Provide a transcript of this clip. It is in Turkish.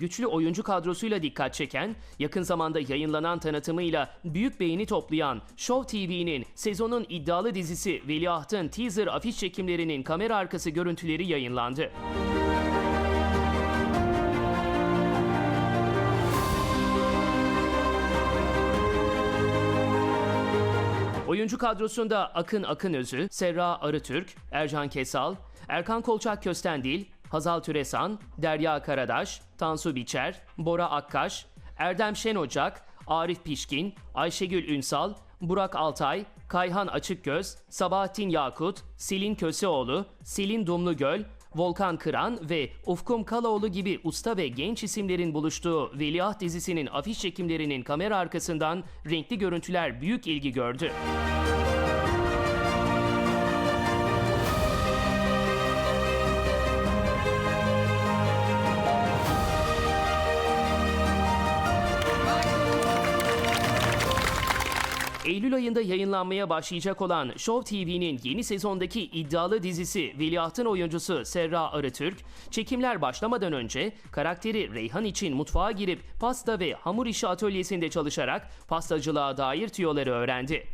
güçlü oyuncu kadrosuyla dikkat çeken, yakın zamanda yayınlanan tanıtımıyla büyük beğeni toplayan Show TV'nin sezonun iddialı dizisi Veliahtın teaser afiş çekimlerinin kamera arkası görüntüleri yayınlandı. Oyuncu kadrosunda Akın Akınözü, Serra Arıtürk, Ercan Kesal, Erkan Kolçak Köstendil, Hazal Türesan, Derya Karadaş, Tansu Biçer, Bora Akkaş, Erdem Şenocak, Arif Pişkin, Ayşegül Ünsal, Burak Altay, Kayhan Açıkgöz, Sabahattin Yakut, Selin Köseoğlu, Selin Dumlugöl, Volkan Kıran ve Ufkum Kalaoğlu gibi usta ve genç isimlerin buluştuğu Veliaht dizisinin afiş çekimlerinin kamera arkasından renkli görüntüler büyük ilgi gördü. Eylül ayında yayınlanmaya başlayacak olan Show TV'nin yeni sezondaki iddialı dizisi Veliahtın oyuncusu Serra Arıtürk, çekimler başlamadan önce karakteri Reyhan için mutfağa girip pasta ve hamur işi atölyesinde çalışarak pastacılığa dair tüyoları öğrendi.